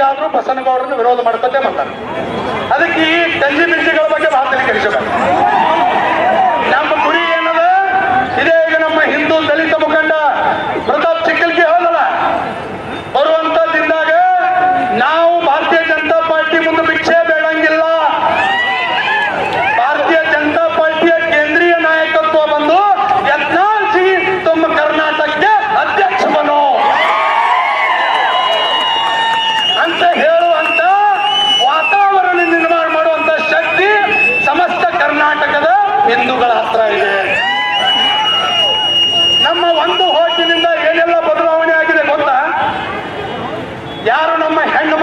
ಎಂದಿಗಾದ್ರೂ ಬಸನಗೌಡರನ್ನು ವಿರೋಧ ಮಾಡ್ಕೊತೇ ಬರ್ತಾರೆ ಅದಕ್ಕೆ ಹೋಟಿನಿಂದ ಏನೆಲ್ಲ ಬದಲಾವಣೆ ಆಗಿದೆ ಗೊತ್ತಾ? ಯಾರು ನಮ್ಮ ಹೆಣ್ಣು